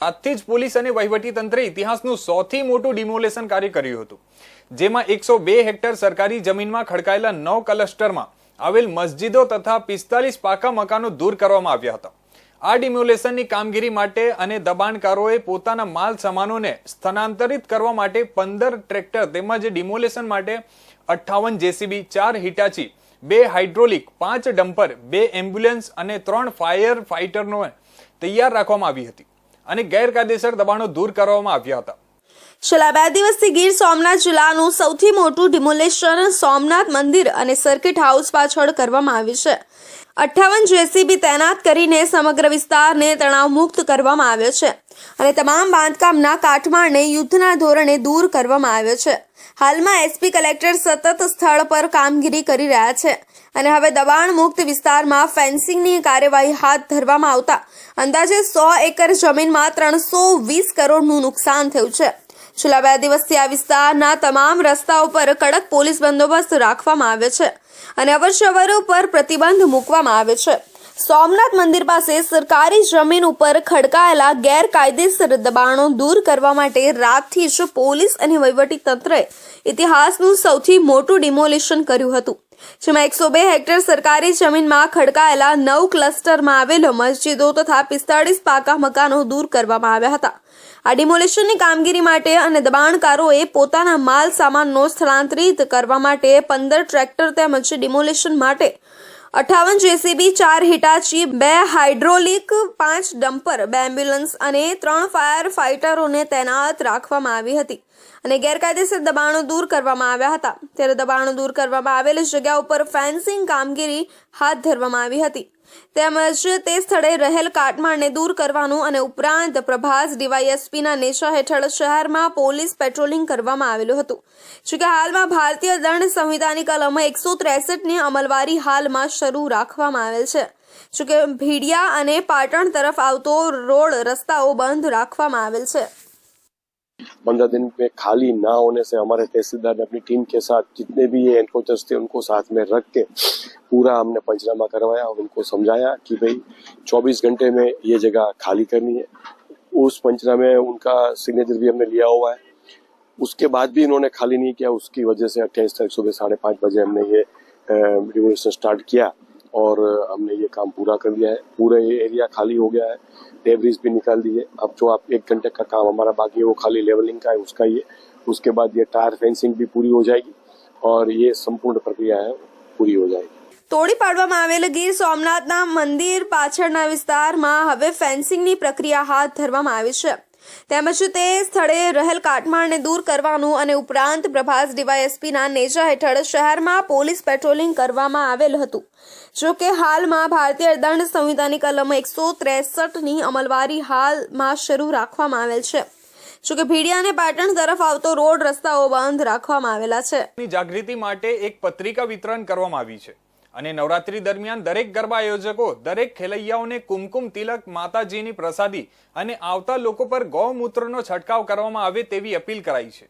આજથી જ પોલીસ અને વહીવટી તંત્રે ઇતિહાસનું સૌથી મોટું ડિમોલેશન કાર્ય કર્યું હતું. જેમાં એકસો બે હેક્ટર સરકારી જમીનમાં ખડકાયેલા નવ ક્લસ્ટરમાં આવેલ મસ્જિદો તથા પિસ્તાલીસ પાકા મકાનો દૂર કરવામાં આવ્યા હતા. આ ડિમોલેશનની કામગીરી માટે અને દબાણકારોએ પોતાના માલ સામાનોને સ્થાનાંતરિત કરવા માટે પંદર ટ્રેક્ટર તેમજ ડિમોલેશન માટે અઠ્ઠાવન જેસીબી, ચાર હિટાચી, બે હાઇડ્રોલિક, પાંચ ડમ્પર, બે એમ્બ્યુલન્સ અને ત્રણ ફાયર ફાઇટરનો તૈયાર રાખવામાં આવી હતી. અને ગેરકાયદેસર દબાણો દૂર કરવામાં આવ્યા હતા. છેલ્લા બે દિવસથી ગીર સોમનાથ જિલ્લાનું સૌથી મોટું ડિમોલેશન સોમનાથ મંદિર અને સર્કિટ હાઉસ પાછળ કરવામાં આવ્યું છે. અઠ્ઠાવન જેસીબી તૈનાત કરીને સમગ્ર વિસ્તારને તણાવમુક્ત કરવામાં આવ્યો છે અને તમામ બાંધકામના કાટમાળને યુદ્ધના ધોરણે દૂર કરવામાં આવ્યો છે. હાલમાં એસપી કલેક્ટર સતત સ્થળ પર કામગીરી કરી રહ્યા છે. અને હવે દબાણ મુક્ત વિસ્તારમાં ફેન્સિંગની કાર્યવાહી હાથ ધરવામાં આવતા અંદાજે સો એકર જમીનમાં ત્રણસો વીસ કરોડનું નુકસાન થયું છે. છેલ્લા બે દિવસથી આ વિસ્તારના તમામ રસ્તાઓ પર કડક પોલીસ બંદોબસ્ત રાખવામાં આવ્યો છે અને અવરજવર ઉપર પ્રતિબંધ મૂકવામાં આવ્યો છે. સોમનાથ મંદિર પાસે સરકારી જમીન ઉપર ખડકાયેલા ગેરકાયદેસર દબાણો દૂર કરવા માટે રાતથી જ પોલીસ અને વહીવટી તંત્રએ ઇતિહાસનું સૌથી મોટું ડિમોલિશન કર્યું હતું. જેમાં એકસો બે હેક્ટર સરકારી જમીનમાં ખડકાયેલા નવ ક્લસ્ટરમાં આવેલો મસ્જિદો તથા પિસ્તાળીસ પાકા મકાનો દૂર કરવામાં આવ્યા હતા. આ ડિમોલેશનની કામગીરી માટે અને દબાણકારોએ પોતાના માલ સામાનનો સ્થળાંતરિત કરવા માટે પંદર ટ્રેક્ટર તેમજ ડિમોલેશન માટે અઠાવન જેસીબી, ચાર હિટાચી, બે હાઇડ્રોલિક, પાંચ ડમ્પર, બે એમ્બ્યુલન્સ અને ત્રણ ફાયર ફાઇટરોને તૈનાત રાખવામાં આવી હતી અને ગેરકાયદેસર દબાણો દૂર કરવામાં આવ્યા હતા. ત્યારે દબાણો દૂર કરવામાં આવેલી જગ્યા ઉપર ફેન્સિંગ કામગીરી હાથ ધરવામાં આવી હતી. તેમજ તે સ્થળે રહેલ કાટમાળને દૂર કરવાનું અને ઉપરાંત પ્રભાસ ડીવાયએસપીના નેશા હેઠળ શહેરમાં પોલીસ પેટ્રોલિંગ કરવામાં આવેલું હતું. જોકે હાલમાં ભારતીય દંડ સંહિતાની કલમ એકસો ત્રેસઠની અમલવારી હાલમાં શરૂ રાખવામાં આવેલ છે. જોકે ભીડિયા અને પાટણ તરફ આવતો રોડ રસ્તાઓ બંધ રાખવામાં આવેલ છે. पंद्रह दिन में खाली ना होने से हमारे तहसीलदार ने अपनी टीम के साथ जितने भी ये एनकोचर्स थे, उनको साथ में रख के पूरा हमने पंचनामा करवाया और उनको समझाया कि भाई 24 घंटे में ये जगह खाली करनी है। उस पंचनामे में उनका सिग्नेचर भी हमने लिया हुआ है। उसके बाद भी इन्होंने खाली नहीं किया, उसकी वजह से अट्ठाईस तारीख सुबह साढ़े पाँच बजे हमने ये रिवोल्यूशन स्टार्ट किया। और हमने ये काम पूरा कर दिया है पूरा ये एरिया खाली हो गया है डेबरीज भी निकाल दिए अब जो आप एक घंटे का काम हमारा बाकी है वो खाली लेवलिंग का है उसका ये उसके बाद ये टायर फेंसिंग भी पूरी हो जाएगी और ये संपूर्ण प्रक्रिया है पूरी हो जाएगी તોડી પાડવામાં આવેલ ગીર સોમનાથના મંદિર પાછળના વિસ્તારમાં હવે ફેન્સિંગની પ્રક્રિયા હાથ ધરવામાં આવી છે તેમજ તે સ્થળે રહેલ કાટમાળને દૂર કરવાનું અને ઉપરાંત પ્રભાસ ડીવાયએસપીના નેજા હેઠળ શહેરમાં પોલીસ પેટ્રોલિંગ કરવામાં આવેલ હતું જો કે હાલમાં ભારતીય દંડ સંહિતાની કલમ એકસો ત્રેસઠની અમલવારી હાલમાં શરૂ રાખવામાં આવેલ છે. જોકે ભીડિયા અને પાટણ તરફ આવતો રોડ રસ્તાઓ બંધ રાખવામાં આવેલા છે. જાગૃતિ માટે એક પત્રિકા વિતરણ કરવામાં આવી છે અને નવરાત્રી દરમિયાન દરેક ગરબા આયોજકો, દરેક ખેલૈયાઓને કુમકુમ તિલક, માતાજીની પ્રસાદી અને આવતા લોકો પર ગૌમૂત્રનો છંટકાવ કરવામાં આવે તેવી અપીલ કરાઈ છે.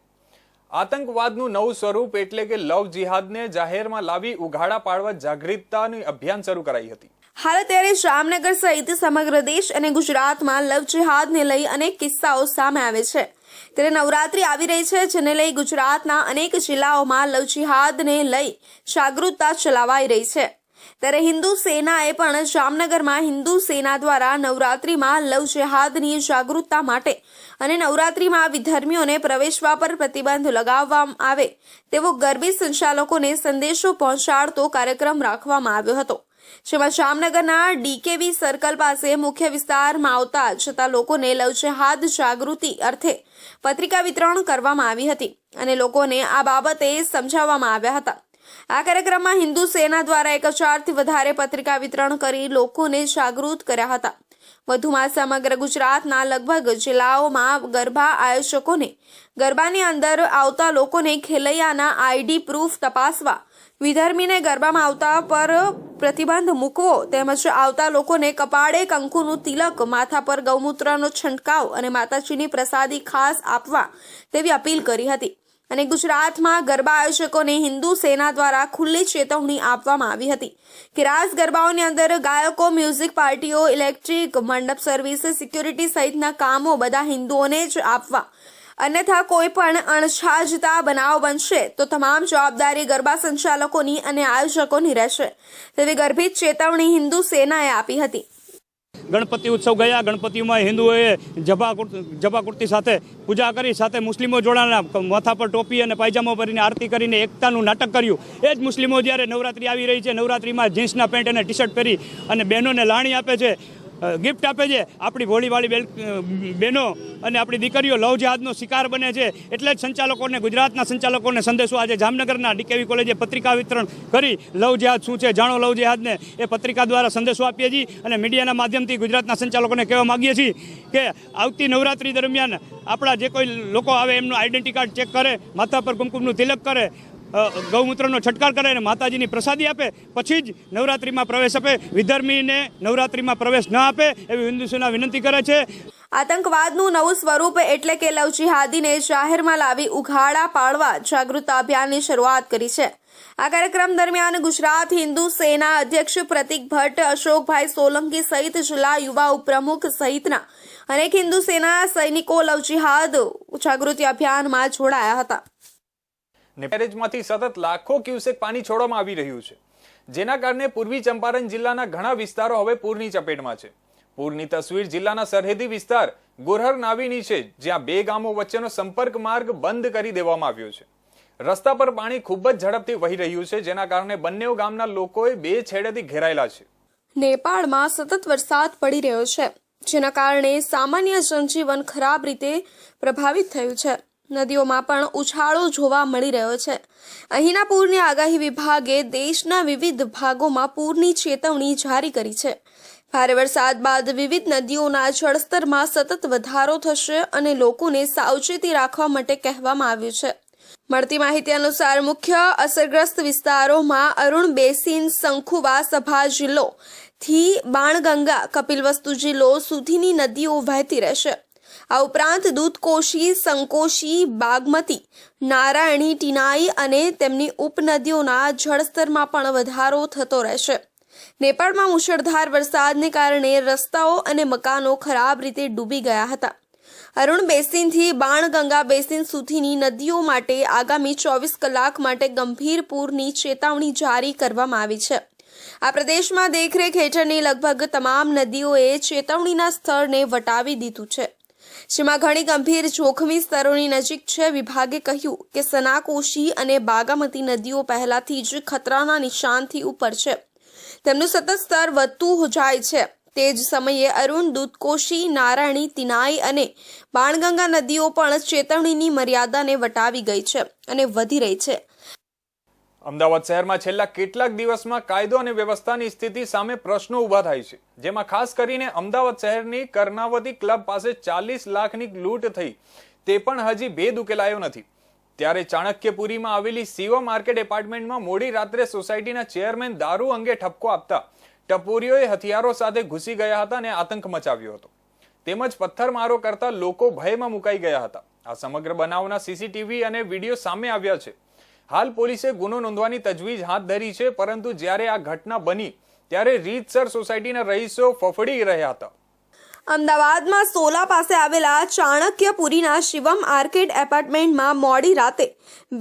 આતંકવાદનું નવું સ્વરૂપ એટલે કે લવ જિહાદને જાહેરમાં લાવી ઉઘાડા પાડવા જાગૃતતાનું અભિયાન શરૂ કરાઈ હતી. હાલ ત્યારે જામનગર સહિત સમગ્ર દેશ અને ગુજરાતમાં લવ જિહાદને લઈ અનેક કિસ્સાઓ સામે આવે છે. ત્યારે નવરાત્રી આવી રહી છે, જેને લઈ ગુજરાતના અનેક જિલ્લાઓમાં લવ જિહાદને લઈ જાગૃતતા ચલાવાઈ રહી છે. ત્યારે હિન્દુ સેનાએ પણ જામનગરમાં હિન્દુ સેના દ્વારા નવરાત્રિમાં લવ જેહાદની જાગૃતતા માટે અને નવરાત્રિમાં વિધર્મીઓને પ્રવેશવા પર પ્રતિબંધ લગાવવામાં આવે તેવો ગરબી સંચાલકોને સંદેશો પહોંચાડતો કાર્યક્રમ રાખવામાં આવ્યો હતો. જેમાં જામનગરના ડીકેવી સર્કલ પાસે મુખ્ય વિસ્તારમાં આવતા જતા લોકોને લવ જિહાદ જાગૃતિ અર્થે પત્રિકા વિતરણ કરવામાં આવી હતી અને લોકોને આ બાબતે સમજાવવામાં આવ્યા હતા. આ કાર્યક્રમમાં હિન્દુ સેના દ્વારા એક હજારથી વધારે પત્રિકા વિતરણ કરી લોકોને જાગૃત કર્યા હતા. વધુમાં સમગ્ર ગુજરાતના લગભગ જિલ્લાઓમાં ગરબા આયોજકોને ગરબાની અંદર આવતા લોકોને ખેલૈયાના આઈડી પ્રૂફ તપાસવા, વિધર્મીને ગરબામાં આવતા પર પ્રતિબંધ મૂકવો તેમજ આવતા લોકોને કપાળે કંકુનું તિલક, માથા પર ગૌમૂત્રનો છંટકાવ અને માતાજીની પ્રસાદી ખાસ આપવા તેવી અપીલ કરી હતી. અને ગુજરાતમાં ગરબા આયોજકોને હિન્દુ સેના દ્વારા ખુલ્લી ચેતવણી આપવામાં આવી હતી. કે રાસ ગરબાઓની અંદર ગાયકો, મ્યુઝિક પાર્ટીઓ, ઇલેક્ટ્રિક મંડપ સર્વિસ, સિક્યુરિટી સહિતના કામો બધા હિન્દુઓને જ આપવા. અન્યથા કોઈ પણ અણછાજતા બનાવ બનશે તો તમામ જવાબદારી ગરબા સંચાલકોની અને આયોજકોની રહેશે. તેવી ગર્ભિત ચેતવણી હિન્દુ સેનાએ આપી હતી. ગણપતિ ઉત્સવ ગયા. ગણપતિમાં હિન્દુઓએ જભા જભા કુર્તી સાથે પૂજા કરી, સાથે મુસ્લિમો જોડાણા માથા પર ટોપી અને પાયજામો ભરીને આરતી કરીને એકતાનું નાટક કર્યું. એ જ મુસ્લિમો જ્યારે નવરાત્રિ આવી રહી છે, નવરાત્રિમાં જીન્સના પેન્ટ અને ટી શર્ટ પહેરી અને બહેનોને લાણી આપે છે ગિફ્ટ આપે છે. આપણી ભોળીવાળી બેલ બહેનો અને આપણી દીકરીઓ લવ જહાજનો શિકાર બને છે. એટલે જ સંચાલકોને, ગુજરાતના સંચાલકોને સંદેશો આજે જામનગરના ડીકેવી કોલેજે પત્રિકા વિતરણ કરી લવ જહાજ શું છે, જાણો લવ જહાજને એ પત્રિકા દ્વારા સંદેશો આપીએ છીએ અને મીડિયાના માધ્યમથી ગુજરાતના સંચાલકોને કહેવા માગીએ છીએ કે આવતી નવરાત્રી દરમિયાન આપણા જે કોઈ લોકો આવે એમનું આઈડેન્ટિટી કાર્ડ ચેક કરે, માથા પર કુમકુમનું તિલક કરે ગૌમૂત્રનો છટકાર કરે અને માતાજીની પ્રસાદી આપે, પછી જ નવરાત્રિમાં પ્રવેશ આપે. વિધર્મીને નવરાત્રિમાં પ્રવેશ ન આપે એવી હિન્દુ સેના વિનંતી કરે છે. આતંકવાદનું નવું સ્વરૂપ એટલે કે લવ જિહાદીને જાહેરમાં લાવી ઉઘાડા પાડવા જાગૃતતા અભિયાનની શરૂઆત કરી છે. આ કાર્યક્રમ દરમિયાન ગુજરાત હિન્દુ સેના અધ્યક્ષ પ્રતિક ભટ્ટ, અશોકભાઈ સોલંકી સહિત જિલ્લા યુવા ઉપપ્રમુખ સહિતના અનેક હિન્દુ સેના સૈનિકો લવ જિહાદ જાગૃતિ અભિયાનમાં જોડાયા હતા. બેરેજમાંથી સતત લાખો ક્યુસેક પાણી છોડવામાં આવી રહ્યું છે. જેના કારણે પૂર્વી ચંપારણ જિલ્લાના ઘણા વિસ્તારો હવે પૂરની ચપેટમાં છે. પૂરની તસવીર જિલ્લાના સરહદી વિસ્તાર ગોરહર નાવીની છે, જ્યાં બે ગામો વચ્ચેનો સંપર્ક માર્ગ બંધ કરી દેવામાં આવ્યો છે. રસ્તા પર પાણી ખૂબ જ ઝડપથી વહી રહ્યું છે, જેના કારણે બંને ગામના લોકોએ બે છેડેથી ઘેરાયેલા છે. નેપાળમાં સતત વરસાદ પડી રહ્યો છે, જેના કારણે સામાન્ય જનજીવન ખરાબ રીતે પ્રભાવિત થયું છે. નદીઓમાં પણ ઉછાળો જોવા મળી રહ્યો છે. અહીંના પૂરની આગાહી વિભાગે દેશના વિવિધ ભાગોમાં પૂરની ચેતવણી જારી કરી છે. ભારે વરસાદ બાદ વિવિધ નદીઓના જળસ્તરમાં સતત વધારો થશે અને લોકોને સાવચેતી રાખવા માટે કહેવામાં આવ્યું છે. મળતી માહિતી અનુસાર મુખ્ય અસરગ્રસ્ત વિસ્તારોમાં અરુણ બેસીન શંખુવા સભા જિલ્લો થી બાણગંગા, કપિલવસ્તુ જિલ્લો સુધીની નદીઓ વહેતી રહેશે. આ ઉપરાંત દૂધકોશી, સંકોશી, બાગમતી, નારાયણી, ટીનાઈ અને તેમની ઉપનદીઓના જળસ્તરમાં પણ વધારો થતો રહેશે. નેપાળમાં મુશળધાર વરસાદને કારણે રસ્તાઓ અને મકાનો ખરાબ રીતે ડૂબી ગયા હતા. અરુણ બેસિનથી બાણગંગા બેસિન સુધીની નદીઓ માટે આગામી ચોવીસ કલાક માટે ગંભીર પૂરની ચેતવણી જારી કરવામાં આવી છે. આ પ્રદેશમાં દેખરેખ હેઠળની લગભગ તમામ નદીઓએ ચેતવણીના સ્થળને વટાવી દીધું છે. જેમાં ઘણી ગંભીર જોખમી સ્તરોની નજીક છે. વિભાગે કહ્યું કે સનાકોશી અને બાગામતી નદીઓ પહેલાથી જ ખતરાના નિશાનથી ઉપર છે. તેમનું સતત સ્તર વધતું જાય છે. તે જ સમયે અરુણ, દૂધકોશી, નારાયણી, તિનાઈ અને બાણગંગા નદીઓ પણ ચેતવણીની મર્યાદાને વટાવી ગઈ છે અને વધી રહી છે. અમદાવાદ શહેરમાં છેલ્લા કેટલાક દિવસમાં કાયદો અને વ્યવસ્થાની સ્થિતિ સામે પ્રશ્નો ઊભા થાય છે, જેમાં ખાસ કરીને અમદાવાદ શહેરની કર્ણાવતી ક્લબ પાસે ચાલીસ લાખની લૂંટ થઈ, તે પણ હજી ભેદ ઉકેલાયો નથી. ત્યારે ચાણક્યપુરીમાં આવેલી શિવ માર્કેટ એપાર્ટમેન્ટમાં મોડી રાત્રે સોસાયટીના ચેરમેન દારૂ અંગે ઠપકો આપતા ટપોરીઓએ હથિયારો સાથે ઘૂસી ગયા હતા અને આતંક મચાવ્યો હતો. તેમજ પથ્થરમારો કરતા લોકો ભયમાં મુકાઈ ગયા હતા. આ સમગ્ર બનાવના સીસીટીવી અને વીડિયો સામે આવ્યા છે. હાલ પોલીસે ગુનો નોંધવાની તજવીજ હાથ ધરી છે, પરંતુ જ્યારે આ ઘટના બની, ત્યારે રીતસર સોસાયટીના રહીશો ફફડી રહ્યા હતા. અમદાવાદમાં સોલા પાસે આવેલા ચાણક્યપુરીના શિવમ આર્કેડ એપાર્ટમેન્ટમાં મોડી રાતે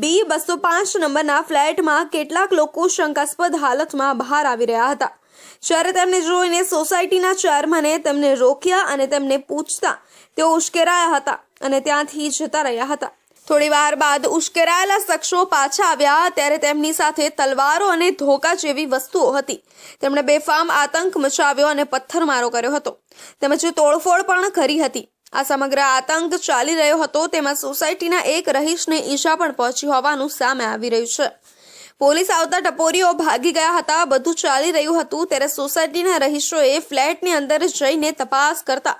બી બસો પાંચ નંબરના ફ્લેટમાં કેટલાક લોકો શંકાસ્પદ હાલતમાં બહાર આવી રહ્યા હતા. જ્યારે તેમને જોઈને સોસાયટીના ચેરમેને તેમને રોક્યા અને તેમને પૂછતા, તેઓ ઉશ્કેરાયા હતા અને ત્યાંથી જતા રહ્યા હતા. થોડી વાર બાદ ઉશ્કેરાયેલા શખ્સો પાછા આવ્યા ત્યારે તેમની સાથે તલવારો અને ધોકા જેવી વસ્તુઓ હતી. તેમણે બેફામ આતંક મચાવ્યો અને પથ્થરમારો કર્યો હતો. તેમજ તોડફોડ પણ કરી હતી. આ સમગ્ર આતંક ચાલી રહ્યો હતો, તેમાં સોસાયટીના એક રહીશને ઈજા પણ પહોંચી હોવાનું સામે આવી રહ્યું છે. પોલીસ આવતા ટપોરીઓ ભાગી ગયા હતા. બધું ચાલી રહ્યું હતું. ત્યારે સોસાયટીના રહીશોએ ફ્લેટની અંદર જઈને તપાસ કરતા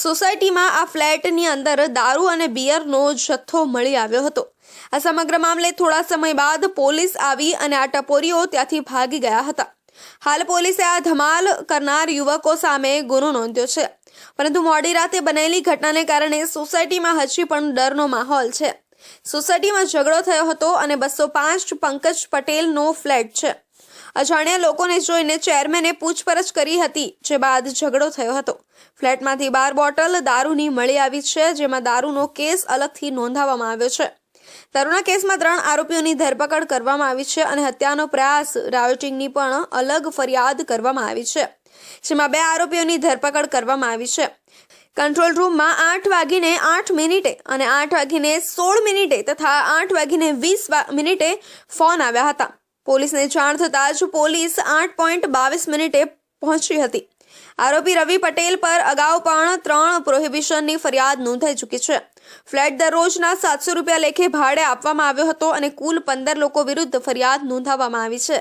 સોસાયટીમાં આ ફ્લેટની અંદર દારૂ અને બિયરનો જથ્થો મળી આવ્યો હતો. આ સમગ્ર મામલે થોડા સમય બાદ પોલીસ આવી અને આ ટપોરીઓ ત્યાંથી ભાગી ગયા હતા. હાલ પોલીસે આ ધમાલ કરનાર યુવકો સામે ગુનો નોંધ્યો છે. પરંતુ મોડી રાતે બનેલી ઘટનાને કારણે સોસાયટીમાં હજી પણ ડરનો માહોલ છે. સોસાયટીમાં ઝઘડો થયો હતો અને બસો પાંચ પંકજ પટેલનો ફ્લેટ છે. અજાણ્યા લોકોને જોઈને ચેરમેને પૂછપરછ કરી હતી, જે બાદ ઝઘડો થયો હતો. ફ્લેટમાંથી બાર બોટલ દારૂની મળી આવી છે, જેમાં દારૂનો કેસ અલગથી નોંધાવવામાં આવ્યો છે. દારૂના કેસમાં ત્રણ આરોપીઓની ધરપકડ કરવામાં આવી છે અને હત્યાનો પ્રયાસ રાયોટિંગની પણ અલગ ફરિયાદ કરવામાં આવી છે, જેમાં બે આરોપીઓની ધરપકડ કરવામાં આવી છે. કંટ્રોલ રૂમમાં આઠ વાગીને આઠ મિનિટે અને આઠ વાગીને સોળ મિનિટે તથા આઠ વાગીને વીસ વા- મિનિટે ફોન આવ્યા હતા પોલીસને જાણ થતાં જ પોલીસ આઠ પોઈન્ટ બાવીસ મિનિટે પહોંચી હતી આરોપી રવિ પટેલ પર અગાઉ પણ ત્રણ પ્રોહિબિશનની ફરિયાદ નોંધાઈ ચૂકી છે ફ્લેટ દરરોજના સાતસો રૂપિયા લેખે ભાડે આપવામાં આવ્યો હતો અને કુલ પંદર લોકો વિરુદ્ધ ફરિયાદ નોંધાવવામાં આવી છે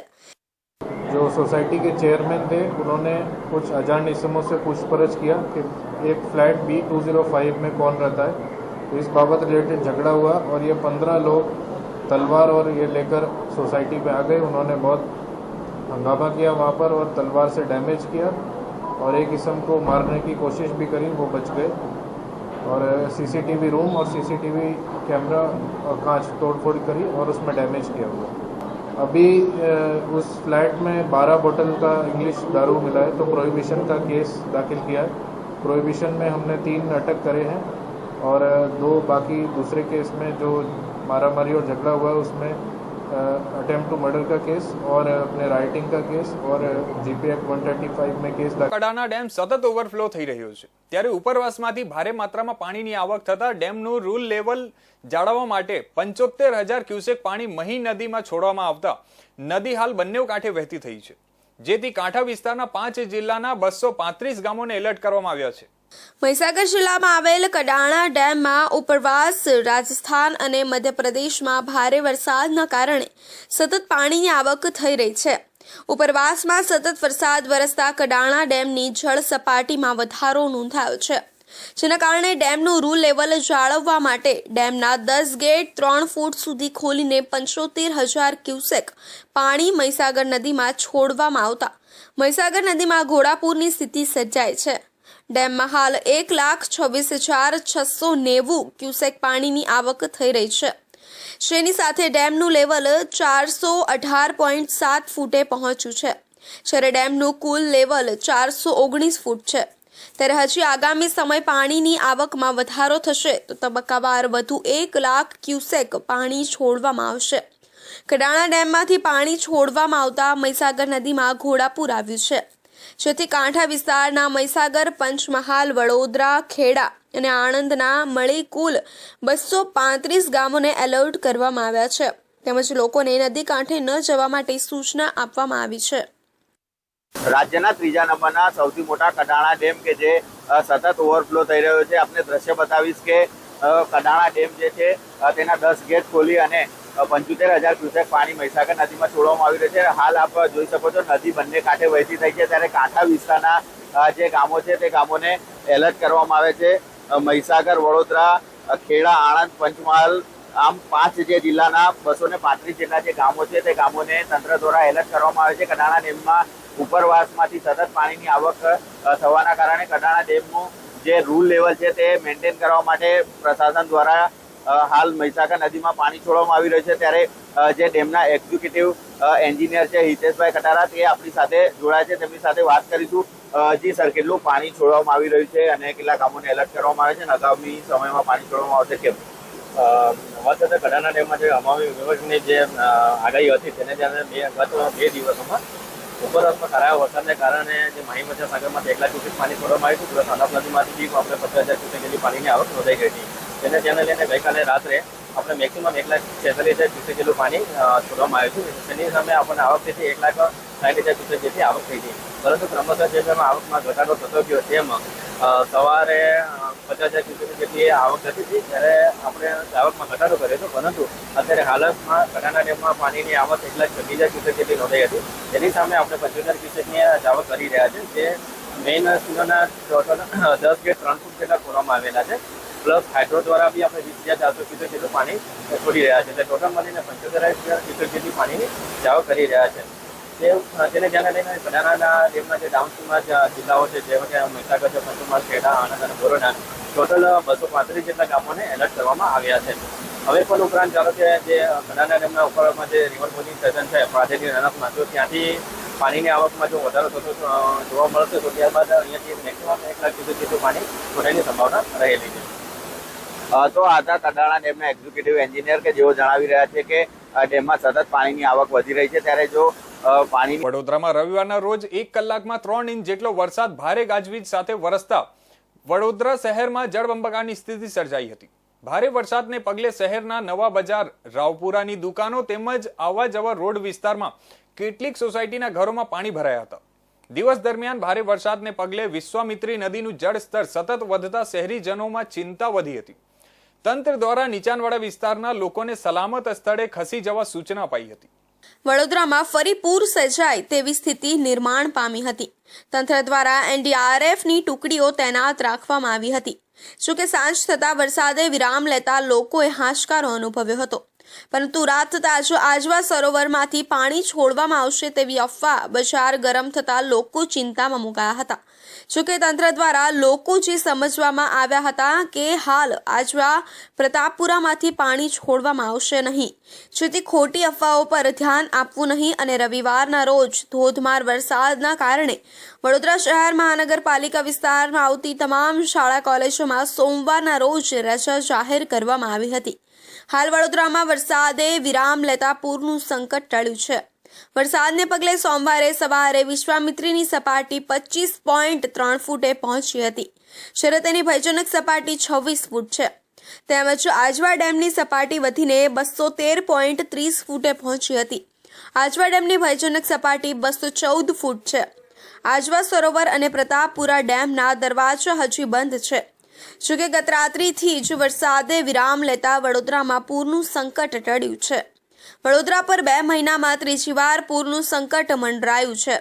जो सोसाइटी के चेयरमैन थे उन्होंने कुछ अजान इसमों से पूछपरछ किया कि एक flat B two zero five में कौन रहता है? तो इस बाबत रिलेटेड झगड़ा हुआ और ये पंद्रह लोग तलवार और ये लेकर सोसाइटी पे आ गए। उन्होंने बहुत हंगामा किया वहाँ पर और तलवार से डैमेज किया और एक इसम को मारने की कोशिश भी करी, वो बच गए। और सीसीटीवी रूम और सीसीटीवी कैमरा और कांच तोड़फोड़ करी और उसमें डैमेज किया हुआ। अभी उस फ्लैट में 12 बोतल का इंग्लिश दारू मिला है तो प्रोहिबिशन का केस दाखिल किया है। प्रोहिबिशन में हमने तीन अटक करे हैं और अ, दो बाकी दूसरे केस में जो मारामारी और झगड़ा हुआ है उसमें अटेम्प्ट टू मर्डर का केस और अ, अपने राइटिंग का केस और जीपी एक्ट 135 में केस दाखिल કડાના ડેમ સતત ઓવરફ્લો થઈ રહ્યો છે ત્યારે ઉપરવાસમાંથી ભારે માત્રામાં પાણીની આવક થતા ડેમનું રૂલ લેવલ જાળવવા માટે પંચોતેર હજાર ક્યુસેક પાણી મહી નદીમાં છોડવામાં આવતા નદી હાલ બંને કાંઠે વહેતી થઈ છે જેથી કાંઠા વિસ્તારના પાંચ જિલ્લાના બસો પાંત્રીસ ગામોને એલર્ટ કરવામાં આવ્યા છે. મહીસાગર જિલ્લામાં આવેલ કડાણા ડેમમાં ઉપરવાસ, રાજસ્થાન અને મધ્યપ્રદેશમાં ભારે વરસાદના કારણે સતત પાણીની આવક થઈ રહી છે. ઉપરવાસમાં સતત વરસાદ વરસતા કડાણા ડેમની જળ સપાટીમાં વધારો નોંધાયો છે. જેના કારણે ડેમનું રૂલ લેવલ જાળવવા માટે ડેમના દસ ગેટ ત્રણ ફૂટ સુધી ખોલીને પંચોતેર હજાર ક્યુસેક પાણી મહીસાગર નદીમાં છોડવામાં આવતા. મહીસાગર નદીમાં ઘોડાપૂરની સ્થિતિ સર્જાય છે. ડેમમાં હાલ એક લાખ છવ્વીસ હજાર છસો નેવું ક્યુસેક પાણીની આવક થઈ રહી છે. જેની સાથે ડેમનું લેવલ ચારસો અઢાર પોઈન્ટ સાત ફૂટે પહોંચ્યું છે. જ્યારે ડેમનું કુલ લેવલ ચારસો ઓગણીસ ફૂટ છે. ત્યારે હજી આગામી સમય પાણીની આવકમાં વધારો થશે. તો તબક્કાવાર વધુ એક લાખ ક્યુસેક પાણી છોડવામાં આવશે. કડાણા ડેમમાંથી પાણી છોડવામાં આવતા મહીસાગર નદીમાં ઘોડાપૂર આવ્યું છે. જેથી કાંઠા વિસ્તારના મહીસાગર, પંચમહાલ, વડોદરા, ખેડા અને આણંદના મળી કુલ બસો પાંત્રીસ ગામોને એલર્ટ કરવામાં આવ્યા છે. તેમજ લોકોને નદી કાંઠે ન જવા માટે સૂચના આપવામાં આવી છે. રાજ્યના ત્રીજા નંબરના સૌથી મોટા કડાણા ડેમ કે જે સતત ઓવરફ્લો થઈ રહ્યો છે. આપને દ્રશ્ય બતાવીશ કે કડાણા ડેમ જે છે તેના દસ ગેટ ખોલી અને પંચોતેર હજાર ક્યુસેક પાણી મહીસાગર નદીમાં છોડવામાં આવી રહ્યું છે. હાલ આપ જોઈ શકો છો, નદી બંને કાંઠે વહેતી થઈ છે. ત્યારે કાંઠા વિસ્તારના જે ગામો છે, તે ગામોને એલર્ટ કરવામાં આવે છે. મહીસાગર, વડોદરા ખેડા, આણંદ, પંચમહાલ, આમ પાંચ જે જિલ્લાના બસો ને પાંત્રીસ જેટલા જે ગામો છે, તે ગામોને તંત્ર દ્વારા એલર્ટ કરવામાં આવે છે. કડાણા ડેમમાં ઉપરવાસમાંથી સતત પાણીની આવક થવાના કારણે કડાણા ડેમનું જે રૂલ લેવલ છે તે મેન્ટેન કરવા માટે પ્રશાસન દ્વારા હાલ મહીસાગર નદીમાં પાણી છોડવામાં આવી રહ્યું છે. ત્યારે જે ડેમના એક્ઝિક્યુટિવ એન્જિનિયર છે હિતેશભાઈ કટારા તે આપણી સાથે જોડાયા છે. તેમની સાથે વાત કરીશું. જી સર, કેટલું પાણી છોડવામાં આવી રહ્યું છે અને કેટલા કામોને એલર્ટ કરવામાં આવે છે અને આગામી સમયમાં પાણી છોડવામાં આવશે કેમ? વાત સાથે કડાના ડેમમાં જે અમામી વિભાગની જે આગાહી હતી, તેને જ્યારે બે, ગત બે દિવસોમાં ઉપરવાસમાં કરાયા વરસાદને કારણે જે માહીમચા સાગરમાંથી એક લાખ ક્યુસેક પાણી છોડવામાં આવ્યું હતું પ્લસ નદીમાંથી બી આપણે પચાસ હજાર ક્યુસેક જેટલી પાણીની આવક નોંધાઈ ગઈ હતી. તેને ધ્યાને લઈને ગઈકાલે રાત્રે આપણે મેક્સિમમ એક લાખ છેતાલીસ હજાર ક્યુસેક જેટલું પાણી છોડવામાં આવ્યું હતું. તેની સામે આપણને આવક થઈ એક લાખ સાઠ હજાર ક્યુસેક જેટલી આવક થઈ હતી. પરંતુ ક્રમશઃ જે આવકમાં ઘટાડો થતો ગયો, તેમ સવારે પચાસ હજાર ક્યુસેક જેટલી આવક થતી હતી ત્યારે આપણે આવકમાં ઘટાડો કર્યો હતો. પરંતુ અત્યારે હાલતમાં ઘટાના ડેમમાં પાણીની આવક એક લાખ હજાર ક્યુસેક જેટલી નોંધાઈ હતી. તેની સામે આપણે પંચોતેર ક્યુસેકની આવક કરી રહ્યા છે, જે મેઇન ટોટલ દસ કે ત્રણ ફૂટ જેટલા ખોલવામાં આવેલા છે. પ્લસ હાઇડ્રો દ્વારા બી આપણે વીસ હજાર ચારસો ક્યુસેક જેટલું પાણી છોડી રહ્યા છે. એટલે ટોટલ મળીને પંચોતેર હજાર ક્યુસેક જેટલી પાણીની આવક કરી રહ્યા છે. તેને ધ્યાને લઈને કડાનાના ડેમના જે ડાઉનસ્ટ્રીમના જ જિલ્લાઓ છે જેવા કે મહેસાગર છે, પંચમહાલ, ખેડા, આણંદ અને બોરોના ટોટલ બસો પાંત્રીસ જેટલા ગામોને એલર્ટ કરવામાં આવ્યા છે. હવે પણ ઉપરાંત ચાલો કે જે બનાના ડેમના ઉપરમાં જે રિવર બોલિંગ સેશન છે, પ્રાદેશિક રનઅપમાં તો ત્યાંથી પાણીની આવકમાં જો વધારો થતો જોવા મળશે, તો ત્યારબાદ અહીંયાથી મેક્સિમમ એક લાખ સુધી જેટલું પાણી છોડાયની સંભાવના રહેલી છે. તો આ કડાણા ડેમના એક્ઝિક્યુટિવ એન્જિનિયર કે જેઓ જણાવી રહ્યા છે કે ડેમમાં સતત પાણીની આવક વધી રહી છે, ત્યારે જો અ, પાણીની વડોદરામાં રવિવારના રોજ એક કલાકમાં ત્રણ ઇંચ જેટલો વરસાદ ભારે ગાજવીજ સાથે વરસતા વડોદરા શહેરમાં જળબંબાકારની સ્થિતિ સર્જાઈ હતી. ભારે વરસાદને પગલે શહેરના નવા બજાર રાવપુરાની દુકાનો તેમજ આવવા જવા રોડ વિસ્તારમાં કેટલીક સોસાયટીના ઘરોમાં પાણી ભરાયા હતા. દિવસ દરમિયાન ભારે વરસાદને પગલે વિશ્વામિત્રી નદીનું જળસ્તર સતત વધતા શહેરીજનોમાં ચિંતા વધી હતી. તંત્ર દ્વારા નીચાણવાળા વિસ્તારના લોકોને સલામત સ્થળે ખસી જવા સૂચના અપાઈ હતી. વડોદરામાં ફરી પૂર સર્જાય તેવી સ્થિતિ નિર્માણ પામી હતી. તંત્ર દ્વારા એનડીઆરએફની ટુકડીઓ તૈનાત રાખવામાં આવી હતી. જોકે સાંજ થતા વરસાદે વિરામ લેતા લોકોએ હાશકારો અનુભવ્યો હતો. પરંતુ રાત થતાં જો આજવા સરોવરમાંથી પાણી છોડવામાં આવશે તેવી અફવા બજાર ગરમ થતા લોકો ચિંતામાં મુકાયા હતા. જોકે તંત્ર દ્વારા લોકો જે સમજવામાં આવ્યા હતા કે હાલ આજવા પ્રતાપપુરામાંથી પાણી છોડવામાં આવશે નહીં. જેથી ખોટી અફવાઓ પર ધ્યાન આપવું નહીં અને રવિવારના રોજ ધોધમાર વરસાદના કારણે વડોદરા શહેર, મહાનગરપાલિકા વિસ્તારમાં આવતી તમામ શાળા કોલેજોમાં સોમવારના રોજ રજા જાહેર કરવામાં આવી હતી. હાલ વડોદરામાં વરસાદે વિરામ લેતા પૂરનું સંકટ ટળ્યું છે. વરસાદને પગલે સોમવારે સવારે વિશ્વામિત્રીની સપાટી પચીસ પોઈન્ટ ત્રણ ફૂટે પહોંચી હતી. જ્યારે તેની ભયજનક સપાટી છવ્વીસ ફૂટ છે. તેમજ આજવા ડેમની સપાટી વધીને બસો તેર પોઈન્ટ ત્રીસ ફૂટે પહોંચી હતી. આજવા ડેમની ભયજનક સપાટી બસો ચૌદ ફૂટ છે. આજવા સરોવર અને પ્રતાપપુરા ડેમના દરવાજા હજી બંધ છે. જોકે ગત રાત્રિથી જ વરસાદે વિરામ લેતા વડોદરામાં પૂરનું સંકટ ટળ્યું છે. વડોદરા પર બે મહિનામાં ત્રીજી વાર પૂરનું સંકટ મંડરાયું છે.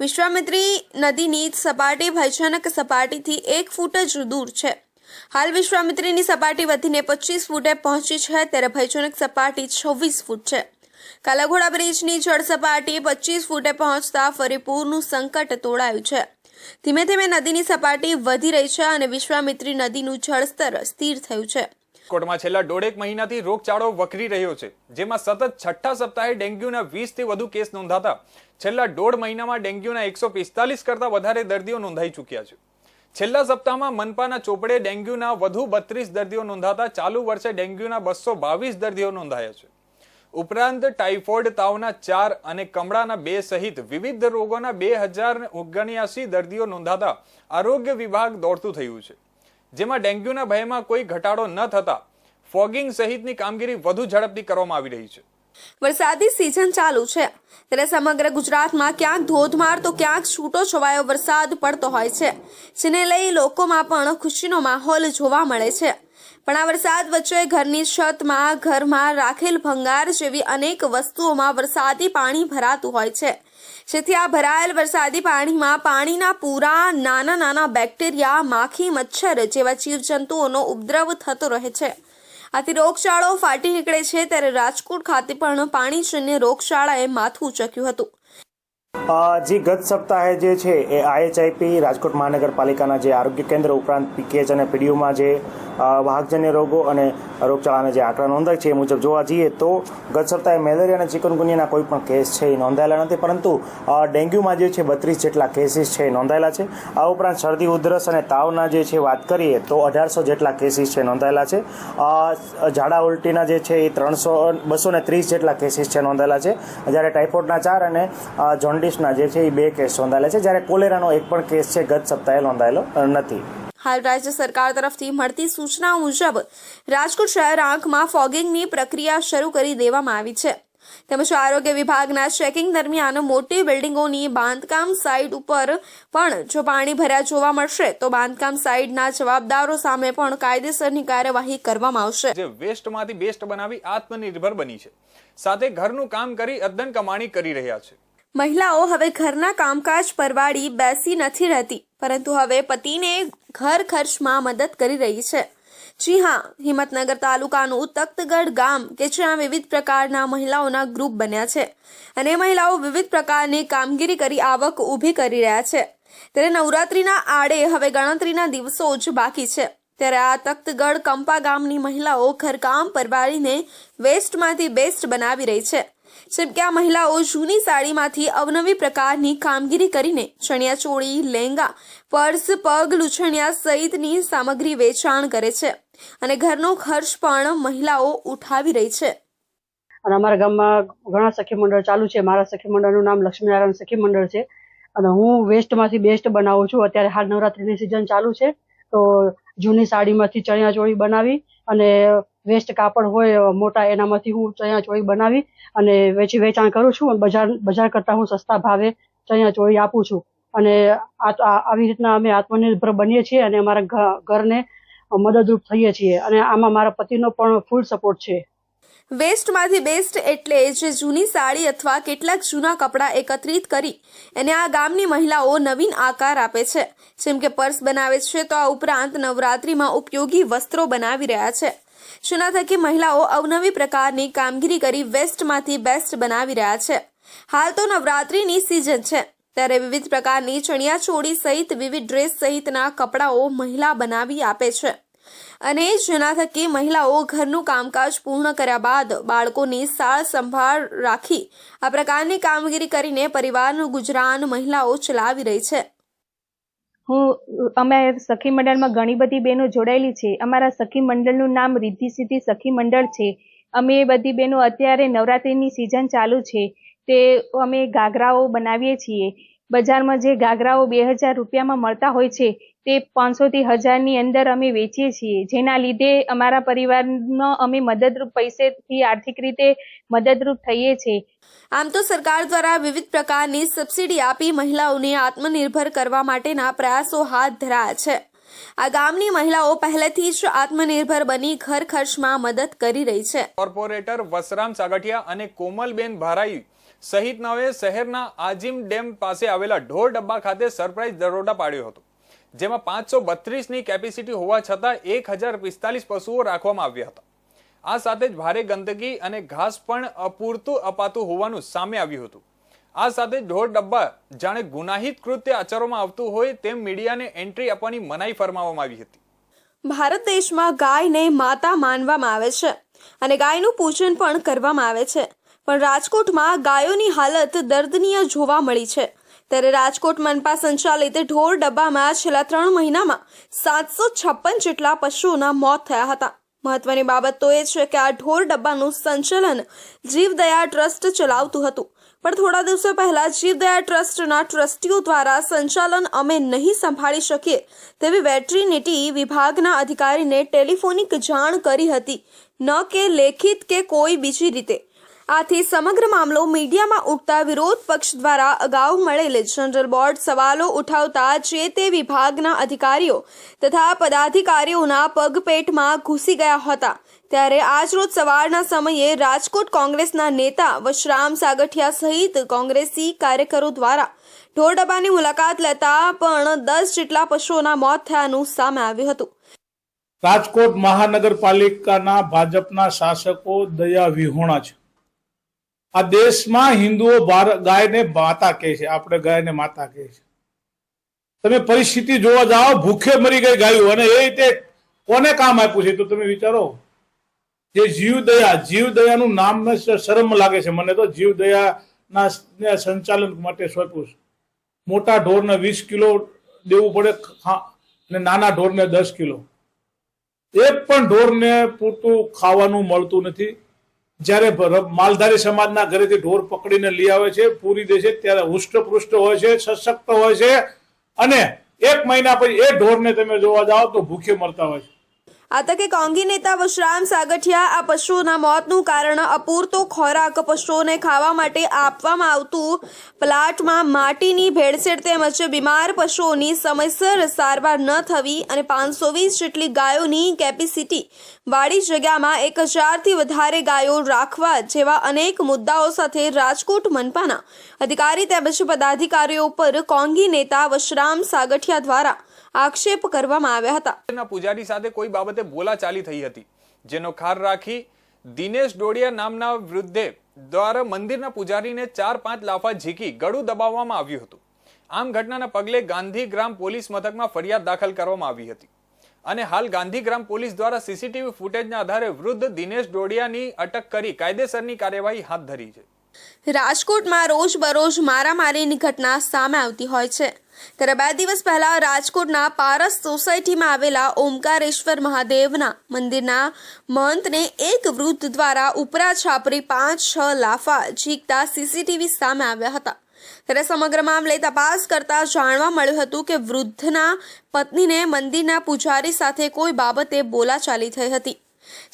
વિશ્વામિત્રી નદીની સપાટી ભયજનક સપાટીથી એક ફૂટ જ દૂર છે. હાલ વિશ્વામિત્રીની સપાટી વધીને પચીસ ફૂટે પહોંચી છે, ત્યારે ભયજનક સપાટી છવ્વીસ ફૂટ છે. કાલાઘોડા બ્રિજની જળ સપાટી પચીસ ફૂટે પહોંચતા ફરી પૂરનું સંકટ તોડાયું છે. ધીમે ધીમે નદીની સપાટી વધી રહી છે અને વિશ્વામિત્રી નદીનું જળસ્તર સ્થિર થયું છે. રાજકોટમાં છેલ્લા દોઢેક મહિનાથી રોગચાળો વકરી રહ્યો છે, જેમાં સતત છઠ્ઠા સપ્તાહે ડેન્ગ્યુના વીસથી વધુ કેસ નોંધાતા છેલ્લા દોઢ મહિનામાં ડેન્ગ્યુના એકસો પિસ્તાલીસ કરતા વધારે દર્દીઓ નોંધાઈ ચૂક્યા છે. છેલ્લા સપ્તાહમાં મનપાના ચોપડે ડેન્ગ્યુના વધુ બત્રીસ દર્દીઓ નોંધાતા ચાલુ વર્ષે ડેન્ગ્યુના બસો બાવીસ દર્દીઓ નોંધાયા છે. ઉપરાંત ટાઇફોઇડ, તાવના ચાર અને કમળાના બે સહિત વિવિધ રોગોના બે હજાર ઓગણ્યાસી દર્દીઓ નોંધાતા આરોગ્ય વિભાગ દોડતું થયું છે. જેમાં ડેન્ગ્યુના ભયમાં કોઈ ઘટાડો ન થતા ફોગિંગ સહિતની કામગીરી વધુ ઝડપથી કરવામાં આવી રહી છે. વરસાદી સિઝન ચાલુ છે. ત્યારે સમગ્ર ગુજરાતમાં ક્યાંક ધોધમાર તો ક્યાંક છૂટો છવાયો વરસાદ પડતો હોય છે, જેને લઈ લોકોમાં પણ ખુશીનો માહોલ જોવા મળે છે. પણ આ વરસાદ વચ્ચે ઘરની છતમાં, ઘરમાં રાખેલ ભંગાર જેવી અનેક વસ્તુઓમાં વરસાદી પાણી ભરાતું હોય છે. જેથી આ ભરાયેલ વરસાદી પાણીમાં પાણીના પૂરા નાના નાના બેક્ટેરિયા, માખી, મચ્છર જેવા જીવજંતુઓનો ઉપદ્રવ થતો રહે છે. આથી રોગચાળો ફાટી નીકળે છે ત્યારે રાજકોટ ખાતે પણ પાણીજન્ય રોગચાળાએ માથું ચક્યું હતું. જે ગત સપ્તાહે જે છે એ આઈએચઆઈપી રાજકોટ મહાનગરપાલિકાના જે આરોગ્ય કેન્દ્ર ઉપરાંત પીકેએચ અને પીડીયુમાં જે વાહકજન્ય રોગો અને રોગચાળાના જે આંકડા નોંધાય છે એ મુજબ જોવા જઈએ તો ગત સપ્તાહે મેલેરિયા અને ચિકનગુનિયાના કોઈ પણ કેસ છે એ નોંધાયેલા નથી પરંતુ ડેન્ગ્યુમાં જે છે બત્રીસ જેટલા કેસીસ છે એ નોંધાયેલા છે. આ ઉપરાંત શરદી ઉધરસ અને તાવના જે છે વાત કરીએ તો અઢારસો જેટલા કેસીસ છે નોંધાયેલા છે. ઝાડા ઉલટીના જે છે એ ત્રણસો બસો ને ત્રીસ જેટલા કેસીસ છે નોંધાયેલા છે. જ્યારે ટાઇફોઇડના ચાર અને અ, જોન્ડિસના જે છે એ બે કેસ નોંધાયેલા છે. જ્યારે કોલેરાનો એક પણ કેસ છે ગત સપ્તાહે નોંધાયેલો નથી. હાલ રાજ્ય સરકાર તરફથી મળતી સૂચના મુજબ રાજકોટ શહેર આંખમાં ફોગિંગની પ્રક્રિયા શરૂ કરી દેવામાં આવી છે. તેમજ આરોગ્ય વિભાગના ચેકિંગ દરમિયાન મોટી બિલ્ડિંગોની બાંધકામ સાઇટ ઉપર પણ જો પાણી ભર્યા જોવા મળશે તો બાંધકામ સાઇટના જવાબદારો સામે પણ કાયદેસરની કાર્યવાહી કરવામાં આવશે. જે વેસ્ટમાંથી બેસ્ટ બનાવી આત્મનિર્ભર બની છે. સાથે ઘરનું કામ કરી અદ્દન કમાણી કરી રહ્યા છે. મહિલાઓ હવે ઘરના કામકાજ પરવાડી બેસી નથી રહેતી, પરંતુ હવે પતિને ઘર ખર્ચમાં મદદ કરી રહી છે. જી હા, હિંમતનગર તાલુકાનું તખ્તગઢ ગામ કે જ્યાં વિવિધ પ્રકારના મહિલાઓના ગ્રુપ બન્યા છે અને મહિલાઓ વિવિધ પ્રકારની કામગીરી કરી આવક ઊભી કરી રહ્યા છે. ત્યારે નવરાત્રીના આડે હવે ગણતરીના દિવસો જ બાકી છે. ત્યારે આ તખ્તગઢ કંપા ગામની મહિલાઓ ઘરકામ પરવારીને વેસ્ટમાંથી બેસ્ટ બનાવી રહી છે. જેમ કે આ મહિલાઓ જૂની સાડીમાંથી અવનવી પ્રકારની કામગીરી કરીને ચણિયાચોળી લેંગા, પર્સ, પગ લૂછણિયા સહિતની સામગ્રી વેચાણ કરે છે. અને ઘરનો ખર્ચ પણ મહિલાઓ ઉઠાવી રહી છે. અને અમારા ગામમાં ઘણા સખી મંડળ ચાલુ છે. મારા સખી મંડળનું નામ લક્ષ્મીનારાયણ સખી મંડળ છે. અને હું વેસ્ટમાંથી બેસ્ટ બનાવું છું. અત્યારે હાલ નવરાત્રીની સિઝન ચાલુ છે. તો જૂની સાડીમાંથી ચણિયાચોળી બનાવી અને વેસ્ટ કાપડ હોય મોટા એનામાંથી હું ચણિયાચોળી બનાવી અને વેચી વેચાણ કરું છું અને બજાર બજાર કરતાં હું સસ્તા ભાવે ચણિયાચોળી આપું છું. અને આવી રીતના અમે આત્મનિર્ભર બનીએ છીએ અને અમારા ઘરને મદદરૂપ થઈએ છીએ. અને આમાં મારા પતિનો પણ ફૂલ સપોર્ટ છે. વેસ્ટમાંથી બેસ્ટ એટલે જે જૂની સાડી અથવા કેટલાક જૂના કપડાં એકત્રિત કરી એને આ ગામની મહિલાઓ નવીન આકાર આપે છે. જેમ કે પર્સ બનાવે છે તો આ ઉપરાંત નવરાત્રિમાં ઉપયોગી વસ્ત્રો બનાવી રહ્યા છે. જેના થકી મહિલાઓ અવનવી પ્રકારની કામગીરી કરી વેસ્ટમાંથી બેસ્ટ બનાવી રહ્યા છે. હાલ તો નવરાત્રિની સિઝન છે. ત્યારે વિવિધ પ્રકારની ચણિયાચોળી સહિત વિવિધ ડ્રેસ સહિતના કપડાઓ મહિલા બનાવી આપે છે. અને જેના થકી મહિલાઓ ઘરનું કામકાજ પૂર્ણ કર્યા બાદ બાળકોની સાળ સંભાળ રાખી આ પ્રકારની કામગીરી કરીને પરિવારનું ગુજરાન મહિલાઓ ચલાવી રહી છે. હું, અમે સખી મંડળમાં ઘણી બધી બહેનો જોડાયેલી છે. અમારા સખી મંડળનું નામ રિદ્ધિ સિદ્ધિ સખી મંડળ છે. અમે એ બધી બહેનો અત્યારે નવરાત્રિની સિઝન ચાલુ છે. તે અમે ઘાઘરાઓ બનાવીએ છીએ. બજારમાં જે ઘાઘરાઓ બે હજાર રૂપિયામાં મળતા હોય છે તે પાંચસોથી હજારની અંદર અમે વેચીએ છીએ. જેના લીધે અમારા પરિવારનો અમે મદદરૂપ પૈસેથી આર્થિક રીતે મદદરૂપ થઈએ છીએ આમ તો સરકાર દ્વારા વિવિધ પ્રકારની સબસિડી આપી મહિલાઓને આત્મનિર્ભર કરવા માટેના પ્રયાસો હાથ ધરાયા છે. આ ગામની મહિલાઓ પહેલેથી જ આત્મનિર્ભર બની ઘર ખર્ચમાં મદદ કરી રહી છે. કોર્પોરેટર વસરામ સાગઠિયા અને કોમલબેન ભારાઈ સહિત નવે શહેરના આજીમ ડેમ પાસે આવેલા ઢોર ડબ્બા ખાતે સરપ્રાઇઝ દરોડા પાડ્યો હતો, જેમાં પાંચસો બત્રીસની કેપેસિટી હોવા છતાં એક હજાર પિસ્તાલીસ પશુઓ રાખવામાં આવ્યા હતા. આ સાથે જ ભારે ગંદકી અને ઘાસ પણ અપૂરતું અપાતું હોવાનું સામે આવ્યું હતું. આ સાથે ઢોર ડબ્બા જાણે ગુનાહિત કૃત્ય આચરવામાં આવતું હોય તેમ મીડિયાને એન્ટ્રી આપવાની મનાઈ ફરમાવવામાં આવી હતી. ભારત દેશમાં ગાયને માતા માનવામાં આવે છે અને ગાયનું પૂજન પણ કરવામાં આવે છે. પણ રાજકોટમાં ગાયોની હાલત દર્દનીય જોવા મળી છે. ત્યારે રાજકોટ મનપા સંચાલિત ઢોર ડબ્બામાં છેલ્લા ત્રણ મહિનામાં સાતસો છપ્પન જેટલા પશુઓના મોત થયા હતા. મહત્વની બાબત તો એ છે કે આ ઢોર ડબ્બાનું સંચાલન જીવદયા ટ્રસ્ટ ચલાવતું હતું. પણ થોડા દિવસો પહેલા જીવદયા ટ્રસ્ટના ટ્રસ્ટીઓ દ્વારા સંચાલન અમે નહીં સંભાળી શકીએ તેવી વેટરીનિટી વિભાગના અધિકારીને ટેલિફોનિક જાણ કરી હતી. ન કે લેખિત કે કોઈ બીજી રીતે. આથી સમગ્ર મામલો મીડિયામાં ઉઠતા વિરોધ પક્ષ દ્વારા અગાઉ મળેલ જનરલ બોર્ડ સવાલો ઉઠાવતા જે તે વિભાગના અધિકારીઓ તથા પદાધિકારીઓના પગપેટમાં ઘૂસી ગયા હતા. ત્યારે આજરોજ સવારના સમયે રાજકોટ કોંગ્રેસના નેતા વશરામ સાગઠિયા સહિત કોંગ્રેસી કાર્યકરો દ્વારા ઢોરડબ્બાની મુલાકાત લેતા પણ દસ જેટલા પશુઓના મોત થયાનું સામે આવ્યું હતું. રાજકોટ મહાનગરપાલિકાના ભાજપના શાસકો દયા વિહોણા છે. આ દેશમાં હિન્દુઓ ગાયને માતા કહે છે. આપણે ગાયને માતા કહે છે. તમે પરિસ્થિતિ જોવા જાઓ, ભૂખે મરી ગઈ ગાયું અને એ રીતે કોને કામ આપ્યું છે તો તમે વિચારો. જે જીવદયા, જીવદયાનું નામ દયાનું નામ શરમ લાગે છે. મને તો જીવદયાના દયાના સંચાલન માટે સોંપ્યું મોટા ઢોરને વીસ કિલો દેવું પડે અને નાના ઢોરને દસ કિલો. એક પણ ઢોરને પૂરતું ખાવાનું મળતું નથી. જ્યારે માલધારી સમાજના ઘરેથી ઢોર પકડીને લઈ આવે છે, પૂરી દે છે, ત્યારે હુષ્ટપૃષ્ટ હોય છે, સશક્ત હોય છે. અને એક મહિના પછી એ ઢોરને તમે જોવા જાઓ તો ભૂખે મરતા હોય છે. આ કોંગી નેતા વશરામ સાગઠિયા આ પશુઓના મોતનું કારણ અપૂરતો ખોરાક પશુઓને ખાવા માટે આપવામાં આવતું પ્લાટમાં માટીની ભેળસેળ તેમજ બીમાર પશુઓની સમયસર સારવાર ન થવી અને પાંચસો વીસ જેટલી ગાયોની કેપેસિટી વાળી જગ્યામાં એક હજારથી વધારે ગાયો રાખવા જેવા અનેક મુદ્દાઓ સાથે રાજકોટ મનપાના અધિકારી તેમજ પદાધિકારીઓ પર કોંગી નેતા વશરામ સાગઠિયા દ્વારા આક્ષેપ કરવામાં આવ્યા હતા. પૂજારી સાથે કોઈ બાબતે બોલાચાલી થઈ હતી. જેનો ખાર રાખી દિનેશ ડોડિયા નામના વૃદ્ધે દ્વારા મંદિરના પૂજારીને ચાર પાંચ લાફા ઝીકી ગળું દબાવવામાં આવ્યું હતું. આમ ઘટનાના પગલે ગાંધીગ્રામ પોલીસ મથકમાં ફરિયાદ દાખલ કરવામાં આવી હતી. અને હાલ ગાંધીગ્રામ પોલીસ દ્વારા સીસીટીવી ફૂટેજના આધારે વૃદ્ધ દિનેશ ડોડિયાની અટક કરી કાયદેસરની કાર્યવાહી હાથ ધરી છે. રાજકોટમાં રોજબરોજ મારામારીની ઘટના સામે આવતી હોય છે. ત્યારે બે દિવસ પહેલા રાજકોટના પારસ સોસાયટીમાં આવેલા ઓમકારેશ્વર મહાદેવના મંદિરના મહંતને એક વૃદ્ધ દ્વારા ઉપરા છાપરી પાંચ છ લાફા ઝીકતા સીસીટીવી સામે આવ્યા હતા. ત્યારે સમગ્ર મામલે તપાસ કરતા જાણવા મળ્યું હતું કે વૃદ્ધના પત્નીને મંદિરના પૂજારી સાથે કોઈ બાબતે બોલાચાલી થઈ હતી.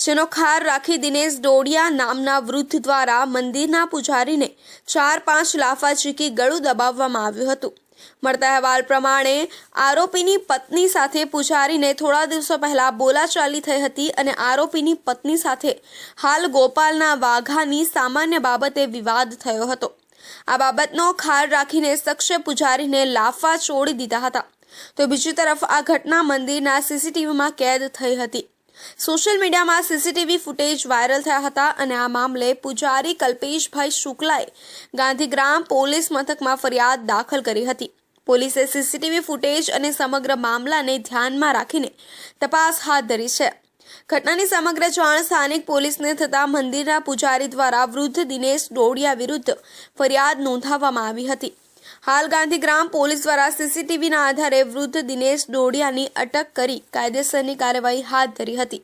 જેનો ખાર રાખી દિનેશ ડોડિયા નામના વૃદ્ધ દ્વારા મંદિરના પૂજારીને ચાર પાંચ લાફા ચીકી ગળું દબાવવામાં આવ્યું હતું. મળતા અહેવાલ પ્રમાણે આરોપીની પત્ની સાથે પૂજારીને થોડા દિવસો પહેલા બોલાચાલી થઈ હતી અને આરોપીની પત્ની સાથે હાલ ગોપાલના વાઘાની સામાન્ય બાબતે વિવાદ થયો હતો. આ બાબતનો ખાર રાખીને શખ્સે પૂજારીને લાફા છોડી દીધા હતા. તો બીજી તરફ આ ઘટના મંદિરના સીસીટીવીમાં કેદ થઈ હતી. સોશિયલ મીડિયામાં સીસીટીવી ફૂટેજ વાયરલ થયા હતા અને આ મામલે પૂજારી કલ્પેશભાઈ શુક્લાએ ગાંધીગ્રામ પોલીસ મથકમાં ફરિયાદ દાખલ કરી હતી. પોલીસે સીસીટીવી ફૂટેજ અને સમગ્ર મામલાને ધ્યાનમાં રાખીને તપાસ હાથ ધરી છે. ઘટનાની સમગ્ર જાણ સ્થાનિક પોલીસને થતા મંદિરના પૂજારી દ્વારા વૃદ્ધ દિનેશ ડોડિયા વિરુદ્ધ ફરિયાદ નોંધાવવામાં આવી હતી. હાલ ગાંધીગ્રામ પોલીસ દ્વારા સીસીટીવીના આધારે વૃદ્ધ દિનેશ ડોડિયાની અટક કરી કાયદેસરની કાર્યવાહી હાથ ધરી હતી.